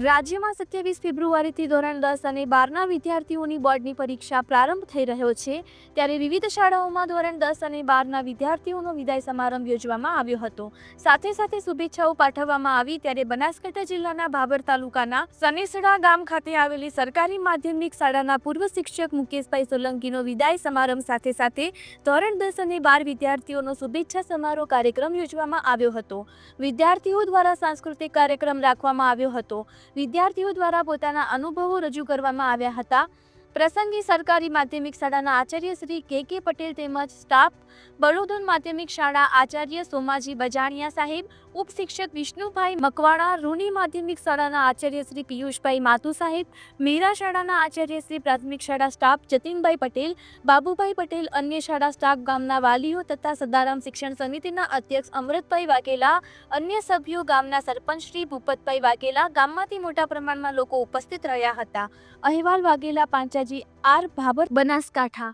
રાજ્યમાં સત્યાવીસ ફેબ્રુઆરીથી ધોરણ દસ અને બારના વિદ્યાર્થીઓની બોર્ડની પરીક્ષા પ્રારંભ થઈ રહ્યો છે. ત્યારે વિવિધ શાળાઓમાં ધોરણ દસ અને બારના વિદ્યાર્થીઓનો વિદાય સમારંભ યોજવામાં આવ્યો હતો. સાથે સાથે શુભેચ્છાઓ પાઠવવામાં આવી ત્યારે બનાસકાંઠા જિલ્લાના ભાભર તાલુકાના સનેસડા ગામ ખાતે આવેલી સરકારી માધ્યમિક શાળાના પૂર્વ શિક્ષક મુકેશભાઈ સોલંકીનો વિદાય સમારંભ સાથે સાથે ધોરણ દસ અને બાર વિદ્યાર્થીઓનો શુભેચ્છા સમારોહ કાર્યક્રમ યોજવામાં આવ્યો હતો. વિદ્યાર્થીઓ દ્વારા સાંસ્કૃતિક કાર્યક્રમ રાખવામાં આવ્યો હતો. વિદ્યાર્થીઓ દ્વારા પોતાના અનુભવો રજૂ કરવામાં આવ્યા હતા. પ્રસંગે સરકારી માધ્યમિક શાળાના આચાર્ય શ્રી કે કે પટેલ તેમજ સ્ટાફ બરોદન માધ્યમિક શાળા આચાર્ય સોમાજી બજાણિયા સાહેબ, ઉપશિક્ષક વિષ્ણુભાઈ મકવાણા રૂની માધ્યમિક શાળાના આચાર્ય શ્રી પિયુષભાઈ માતુ સાહેબ, મીરા શાળાના આચાર્ય શ્રી પ્રાથમિક શાળા સ્ટાફ જતીનભાઈ પટેલ, બાબુભાઈ પટેલ, અન્ય શાળા સ્ટાફ ગામના વાલીઓ તથા સદારામ શિક્ષણ સમિતિના અધ્યક્ષ અમૃતભાઈ વાઘેલા, અન્ય સભ્યો ગામના સરપંચ શ્રી ભૂપતભાઈ વાઘેલા ગામમાંથી મોટા પ્રમાણમાં લોકો ઉપસ્થિત રહ્યા હતા. અહેવાલ વાઘેલા પાંચાજી આર ભાભર બનાસકાંઠા.